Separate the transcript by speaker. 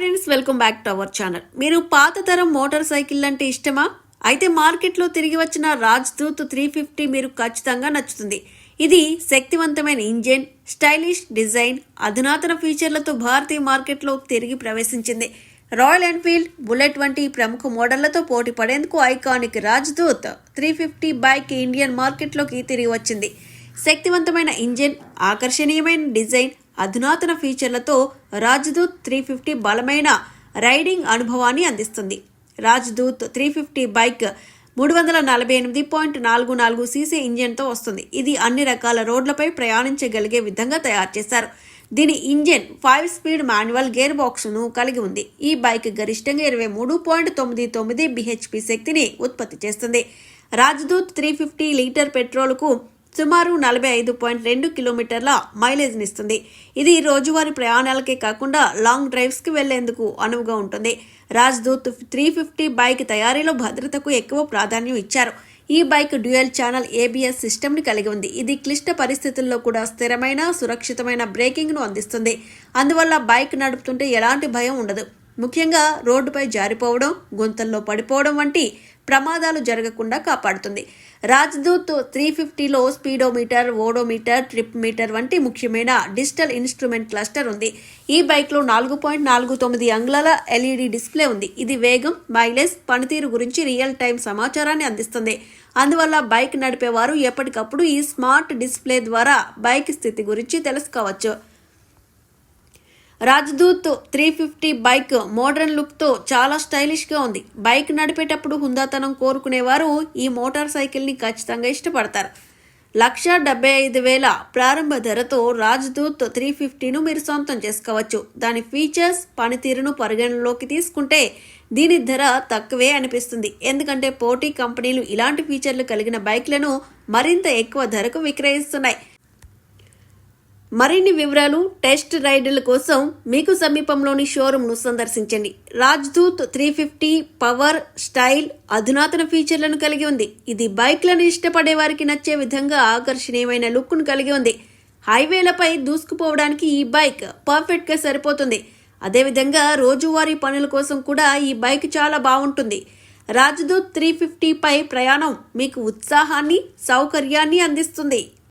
Speaker 1: Friends welcome back to our channel. మీరు పాత తరం మోటార్ సైకిల్ అంటే ఇష్టమా? అయితే మార్కెట్లో తిరిగి వచ్చిన రాజ్దూత్ త్రీ ఫిఫ్టీ మీరు ఖచ్చితంగా నచ్చుతుంది. ఇది శక్తివంతమైన ఇంజిన్ స్టైలిష్ డిజైన్ అధునాతన ఫీచర్లతో భారతీయ మార్కెట్లో తిరిగి ప్రవేశించింది. రాయల్ ఎన్ఫీల్డ్ బుల్లెట్ వంటి ప్రముఖ మోడళ్ళతో పోటీ పడేందుకు iconic Rajdoot three fifty bike Indian మార్కెట్లోకి తిరిగి వచ్చింది. శక్తివంతమైన ఇంజిన్ ఆకర్షణీయమైన డిజైన్ అధునాతన ఫీచర్లతో రాజ్దూత్ త్రీ ఫిఫ్టీ బలమైన రైడింగ్ అనుభవాన్ని అందిస్తుంది. రాజ్దూత్ త్రీ ఫిఫ్టీ బైక్ మూడు వందల నలభై ఎనిమిది పాయింట్ నాలుగు నాలుగు సీసీ ఇంజిన్తో వస్తుంది. ఇది అన్ని రకాల రోడ్లపై ప్రయాణించగలిగే విధంగా తయారు చేశారు. దీని engine five speed manual gear బాక్స్ను కలిగి ఉంది. ఈ బైక్ గరిష్టంగా ఇరవై మూడు పాయింట్ తొమ్మిది తొమ్మిది బిహెచ్పి శక్తిని ఉత్పత్తి చేస్తుంది. రాజ్దూత్ త్రీ ఫిఫ్టీ లీటర్ పెట్రోల్కు సుమారు నలభై ఐదు పాయింట్ రెండు కిలోమీటర్ల మైలేజ్ని ఇస్తుంది. ఇది రోజువారీ ప్రయాణాలకే కాకుండా లాంగ్ డ్రైవ్స్కి వెళ్ళేందుకు అనువుగా ఉంటుంది. రాజ్దూత్ త్రీ ఫిఫ్టీ బైక్ తయారీలో భద్రతకు ఎక్కువ ప్రాధాన్యం ఇచ్చారు. ఈ బైక్ డ్యూయల్ ఛానల్ ఏబిఎస్ సిస్టమ్ని కలిగి ఉంది. ఇది క్లిష్ట పరిస్థితుల్లో కూడా స్థిరమైన సురక్షితమైన బ్రేకింగ్ను అందిస్తుంది. అందువల్ల బైక్ నడుపుతుంటే ఎలాంటి భయం ఉండదు. ముఖ్యంగా రోడ్డుపై జారిపోవడం గుంతల్లో పడిపోవడం వంటి ప్రమాదాలు జరగకుండా కాపాడుతుంది. రాజ్దూత్ త్రీ ఫిఫ్టీలో స్పీడోమీటర్ ఓడోమీటర్ ట్రిప్ మీటర్ వంటి ముఖ్యమైన డిజిటల్ ఇన్స్ట్రుమెంట్ క్లస్టర్ ఉంది. ఈ బైక్లో నాలుగు పాయింట్ నాలుగు తొమ్మిది అంగుళాల ఎల్ఈడి డిస్ప్లే ఉంది. ఇది వేగం మైలేజ్ పనితీరు గురించి రియల్ టైం సమాచారాన్ని అందిస్తుంది. అందువల్ల బైక్ నడిపేవారు ఎప్పటికప్పుడు ఈ స్మార్ట్ డిస్ప్లే ద్వారా బైక్ స్థితి గురించి తెలుసుకోవచ్చు. Rajdoot three fifty bike modern లుక్తో చాలా స్టైలిష్గా ఉంది. బైక్ నడిపేటప్పుడు హుందాతనం కోరుకునేవారు ఈ మోటార్ సైకిల్ని ఖచ్చితంగా ఇష్టపడతారు. లక్ష డెబ్బై ఐదు వేల ప్రారంభ ధరతో రాజ్దూత్ త్రీ ఫిఫ్టీను మీరు సొంతం చేసుకోవచ్చు. దాని ఫీచర్స్ పనితీరును పరిగణనలోకి తీసుకుంటే దీని ధర తక్కువే అనిపిస్తుంది. ఎందుకంటే పోటీ కంపెనీలు ఇలాంటి ఫీచర్లు కలిగిన బైక్లను మరింత ఎక్కువ ధరకు విక్రయిస్తున్నాయి. మరిన్ని వివరాలు టెస్ట్ రైడ్ల కోసం మీకు సమీపంలోని షోరూంను సందర్శించండి. Rajdoot three fifty power style అధునాతన ఫీచర్లను కలిగి ఉంది. ఇది బైక్లను ఇష్టపడే వారికి నచ్చే విధంగా ఆకర్షణీయమైన లుక్ను కలిగి ఉంది. హైవేలపై దూసుకుపోవడానికి ఈ బైక్ పర్ఫెక్ట్గా సరిపోతుంది. అదేవిధంగా రోజువారీ పనుల కోసం కూడా ఈ బైక్ చాలా బాగుంటుంది. రాజ్దూత్ త్రీ ఫిఫ్టీపై ప్రయాణం మీకు ఉత్సాహాన్ని సౌకర్యాన్ని అందిస్తుంది.